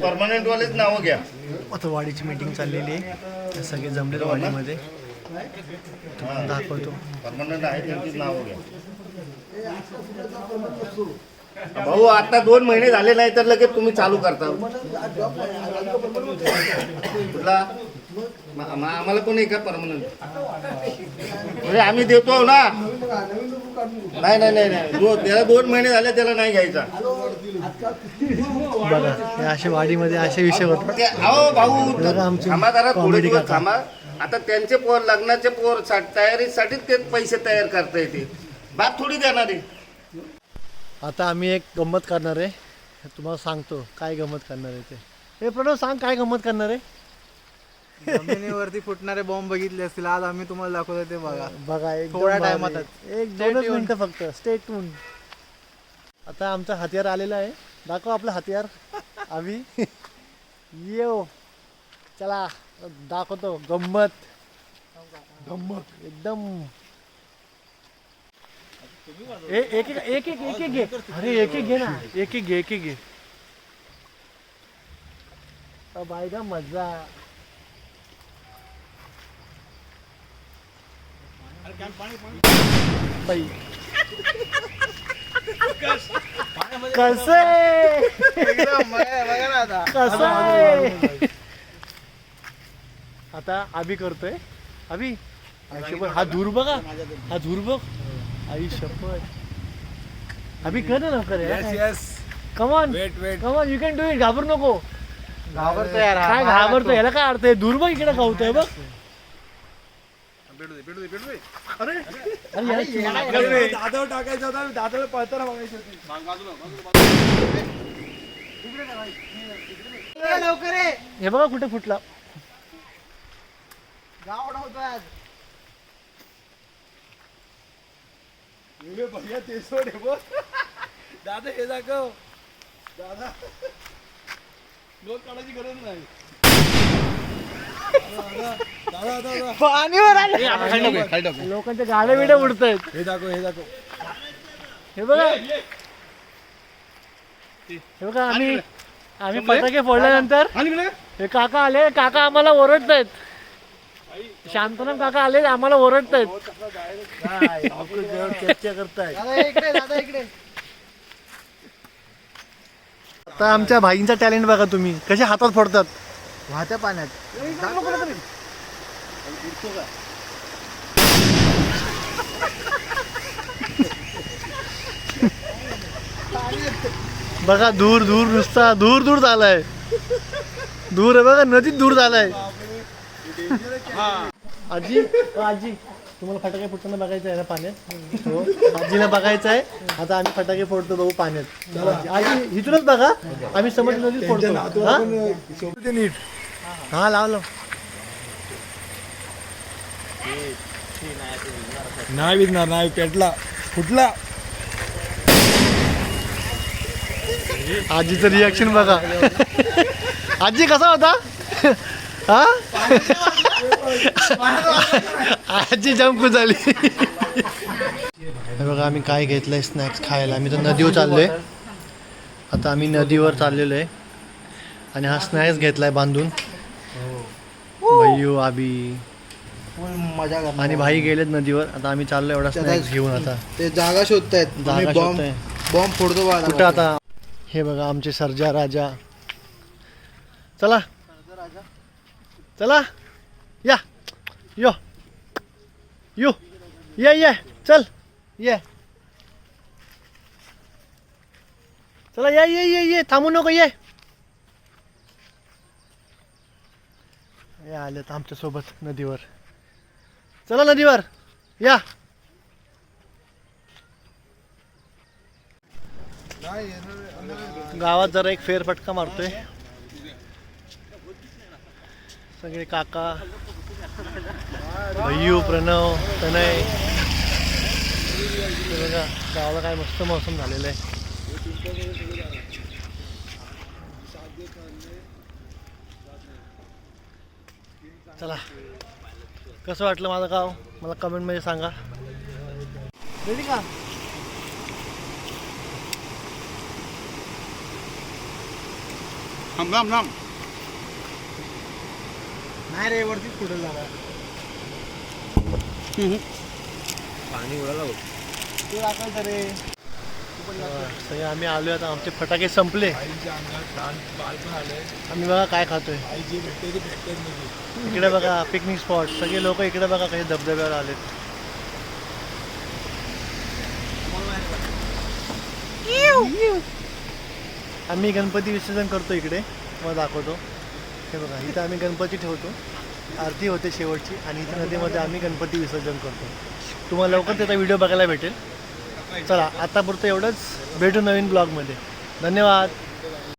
Permanent वालेच नावं घ्या. आता वाडीची मीटिंग चाललेली आहे. सगळे जमलेले वाडीमध्ये. तुम्हाला दाखवतो. परमनंट आहे त्यांचीच नावं घ्या. भाऊ आता दोन महिने झाले नाही तर लगेच तुम्ही चालू करता. कुठला? आम्हाला कोणी का परमनंट म्हणजे आम्ही देतो ना. नाही नाही नाही त्याला दोन महिने झाले त्याला नाही घ्यायचा. बघा हे असे वाडीमध्ये असे विषय होतात. ते अहो भाऊ बघा आमचे थांबा जरा थोडे comedy दिवस काका. थांबा. आता त्यांचे पोर लग्नाचे पोर सा- तयारीसाठीच ते पैसे तयार करता येते बात थोडी देणार आहे. आता आम्ही एक गंमत करणार आहे. हे तुम्हाला सांगतो काय गंमत करणार आहे ते. हे प्रणव सांग काय गंमत करणार आहे? जमिनीवरती फुटणारे बॉम्ब बघितले असतील. आज आम्ही तुम्हाला दाखवतो ते बघा. बघा एक थोड्या टायमातच. एक दोनच मिनिटं फक्त. स्टे टून आता आमचा हत्यार आलेला आहे. दाखव आपलं हत्यार आम्ही येऊ हो. चला दाखवतो. गंमत. गंमत. एकदम. ए- एक एक एक एक एक एक घे. अरे एक एक घे ना. एक एक घे एक एक घे. अब आएगा मजा. बाई. कसं कसं आहे? आता अभि करतोय. अभि शपथ. हा धूर बघा हा. धूर बघ. आई शपथ. अभि कर ना yes come on wait wait come on you can do it घाबरू नको. घाबरतो यार. हा. काय घाबरतो याला काय अर्थ आहे? धूर बघ इकडे खावतोय बघ. अरे! याला दादावर टाकायचा होता पळताना बघायची होती. लवकर ये. हे बघा कुठे फुटला. गाव उडवतोय आज. भैया ते सोड हे बघ. दादा हे दाखव. दादा. लोक काढायची गरज नाही. पाणीवर आले. लोकांच्या गाड्या बिड्या उडत आहेत हे दाखव हे दाखव. हे बघा. हे बघा आम्ही आम्ही फटाके फोडल्यानंतर हे काका आले काका आम्हाला ओरडत आहेत शांतनम काका आले आम्हाला ओरडत आहेत चर्चा करताय दादा इकडे दादा इकडे. आता आमच्या भाईंचा टॅलेंट बघा तुम्ही कसे हातात फोडतात. वाहत्या पाण्यात. बघा दूर दूर नुसता दूर दूर झालाय. दूर आहे बघा नदीत दूर झालाय. आजी? अ, आजी तुम्हाला फटाके फोडताना बघायचं आहे ना पाण्यात? हो. आजीला बघायचं आहे. आता आम्ही फटाके फोडतो बघू पाण्यात. चला, आजी इथूनच बघा. आम्ही समज नदीत फोडतो. हा? नीट. हा लावलो नाही विकणार नाही पेटला. फुटला. आजीचं रिॲक्शन बघा. आजी कसा होता? हा? आजी जंप झाली. हे बघा आम्ही काय घेतलंय स्नॅक्स खायला. आम्ही तर नदीवर चाललोय. आता आम्ही नदीवर चाललेलो आहे. आणि हा स्नॅक्स घेतलाय बांधून. भैयू आबी. मजा करणार. आणि भाई गेलेत नदीवर. आता आम्ही चाललो एवढा स्नॅक्स घेऊन आता. ते जागा शोधतायत. जागा बॉम्ब. बॉम्ब फोडतो कुठं आता? हे बघा आमचे सर्जा राजा. चला. चला. या. यो. यो. ये ये. चल. ये. चला या ये ये ये. थांबू नको ये. या आलेत आमच्यासोबत नदीवर. चला नदीवर या. गावात जरा एक फेरफटका मारतोय. सगळे काका भय्यू प्रणव तनय. बघा गावाला काय मस्त मौसम झालेलं आहे. चला. कसं वाटलं माझं गाव? मला कमेंटमध्ये सांगा. रेडी का? थांब थांब थांब. नाही रे वरतीच कुठे जाणार? पाणी उडाला ते दाखवायचं रे. सगळे आम्ही आलोय आता आमचे फटाके संपले. आम्ही बघा काय खातोय. आई इकडे बघा पिकनिक स्पॉट सगळे लोक इकडे बघा काही धबधब्यावर आलेत. आम्ही गणपती विसर्जन करतो इकडे. मग दाखवतो. हे बघा इथं आम्ही गणपती ठेवतो. आरती होते शेवटची आणि इथे नदीमध्ये आम्ही गणपती विसर्जन करतो. तुम्हाला लवकर त्याचा व्हिडिओ बघायला भेटेल. चला आतापुरतं एवढंच. भेटू नवीन ब्लॉगमध्ये. धन्यवाद.